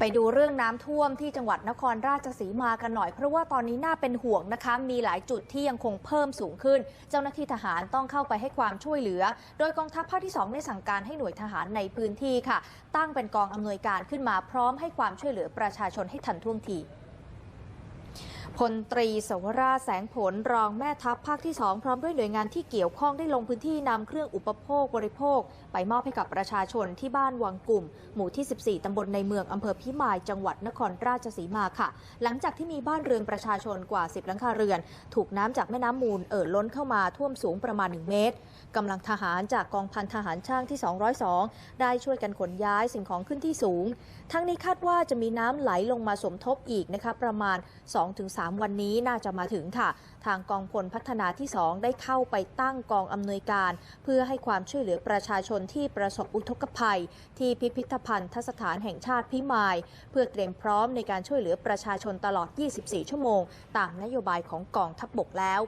ไปดูเรื่องน้ำท่วมที่จังหวัดนครราชสีมากันหน่อย เพราะว่าตอนนี้น่าเป็นห่วงนะคะ มีหลายจุดที่ยังคงเพิ่มสูงขึ้น เจ้าหน้าที่ทหารต้องเข้าไปให้ความช่วยเหลือ โดยกองทัพภาคที่ 2 ได้สั่งการให้หน่วยทหารในพื้นที่ค่ะ ตั้งเป็นกองอำนวยการขึ้นมาพร้อมให้ความช่วยเหลือประชาชนให้ทันท่วงที พลตรีสวราชแสงผลรองแม่ทัพภาคที่ 2 พร้อมด้วยหน่วยงานที่เกี่ยวข้องได้ลงพื้นที่นำเครื่องอุปโภคบริโภค ไปมอบให้กับประชาชนที่บ้านวังกลุ่ม หมู่ที่ 14ตำบลในเมืองอำเภอพิมายจังหวัดนครราชสีมาค่ะ หลังจากที่มีบ้านเรือนประชาชนกว่า 10 หลังคาเรือน ถูกน้ำจากแม่น้ำมูลเอ่อล้นเข้ามาท่วมสูงประมาณ 1 เมตรกำลังทหารจากกองพันทหารช่างที่ 202 ได้ช่วยกันขนย้ายสิ่งของขึ้นที่สูง ทั้งนี้คาดว่าจะมีน้ำไหลลงมาสมทบอีกนะคะประมาณ 2-3วันนี้น่าจะมาถึงค่ะ ทางกองพลพัฒนาที่ 2 ได้เข้าไปตั้งกองอำนวยการ เพื่อให้ความช่วยเหลือประชาชนที่ประสบอุทกภัย ที่พิพิธภัณฑ์สถานแห่งชาติพิมาย เพื่อเตรียมพร้อมในการช่วยเหลือประชาชนตลอด 24 ชั่วโมง ตามนโยบายของกองทัพบบกแล้ว